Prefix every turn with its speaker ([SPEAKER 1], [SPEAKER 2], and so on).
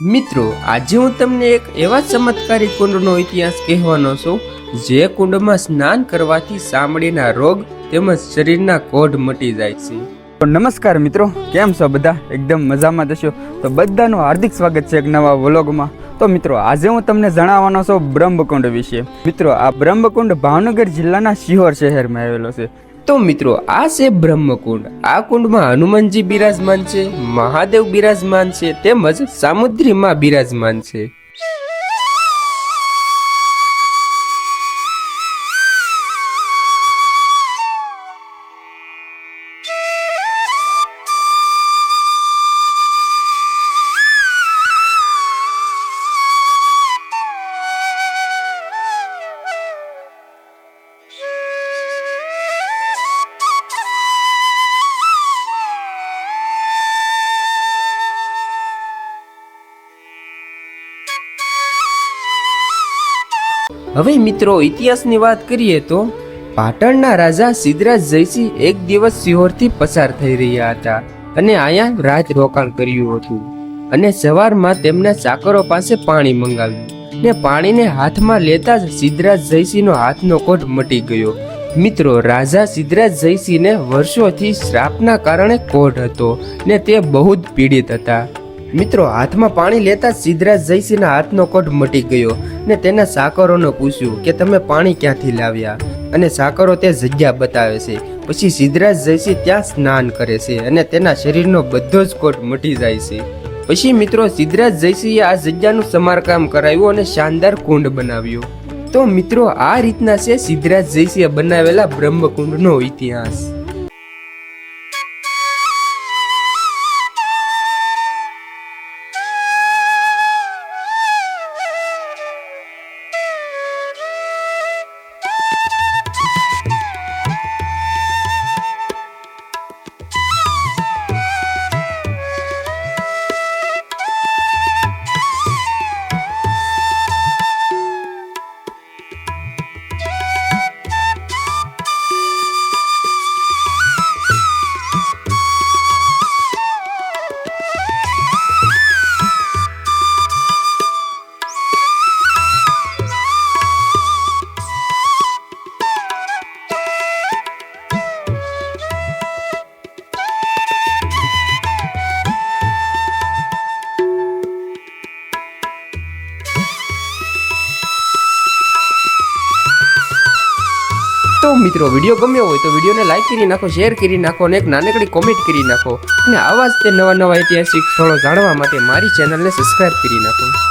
[SPEAKER 1] મિત્રો, આજે હું તમને એક એવા ચમત્કારી કુંડનો ઇતિહાસ કહેવાનો છું, જે કુંડમાં સ્નાન કરવાથી ચામડીના રોગ તેમજ શરીરના કોઢ મટી જાય છે.
[SPEAKER 2] તો નમસ્કાર મિત્રો, કેમ છો બધા? એકદમ મજામાં જશો તો બધાનું હાર્દિક સ્વાગત છે એક નવા વ્લોગમાં. તો મિત્રો, આજે હું તમને જણાવવાનો છું બ્રહ્મકુંડ વિશે. મિત્રો, આ બ્રહ્મકુંડ ભાવનગર જિલ્લાના શિહોર શહેરમાં આવેલો છે.
[SPEAKER 1] તો મિત્રો, આ છે બ્રહ્મકુંડ. આ કુંડમાં હનુમાનજી બિરાજમાન છે, મહાદેવ બિરાજમાન છે, તેમજ સામુદ્રીમાં બિરાજમાન છે. હવે મિત્રો, ઇતિહાસની વાત કરીએ તો પાટણના રાજા સિદ્ધરાજ જયસિંહ એક દિવસ સિહોરથી પસાર થઈ રહ્યા હતા અને અહીંયા રાત રોકાણ કર્યું હતું અને સવારમાં તેમના ચાકરો પાસે પાણી મંગાવ્યું ને પાણીને હાથમાં લેતા જ સિદ્ધરાજ જયસિંહનો હાથનો કોટ મટી ગયો. મિત્રો, રાજા સિદ્ધરાજ જયસિંહને વર્ષોથી શ્રાપના કારણે કોઢ હતો ને તે બહુ જ પીડિત હતા. મિત્રો, હાથમાં પાણી લેતા સિદ્ધરાજ જયસિંહના હાથનો કોટ મટી ગયો ને તેના સાકરોને પૂછ્યું કે તમે પાણી ક્યાંથી લાવ્યા? અને સાકરો તે જગ્યા બતાવે છે. પછી સિદ્ધરાજ જયસિંહ ત્યાં સ્નાન કરે છે અને તેના શરીરનો બધો જ કોટ મટી જાય છે. પછી મિત્રો, સિદ્ધરાજ જયસિંહે આ જગ્યાનું સમારકામ કરાવ્યું અને શાનદાર કુંડ બનાવ્યો. તો મિત્રો, આ રીતના છે સિદ્ધરાજ જયસિંહે બનાવેલા બ્રહ્મકુંડનો ઇતિહાસ. તો મિત્રો વીડિયો ગમ્યો હોય તો વિડીયોને લાઇક કરી નાખો શેર કરી નાખો અને એક નાનકડી કોમેન્ટ કરી નાખો. અને આવા જ તે નવા નવા ઐતિહાસિક સ્થળો જાણવા માટે મારી ચેનલને સબસ્ક્રાઇબ કરી નાખો.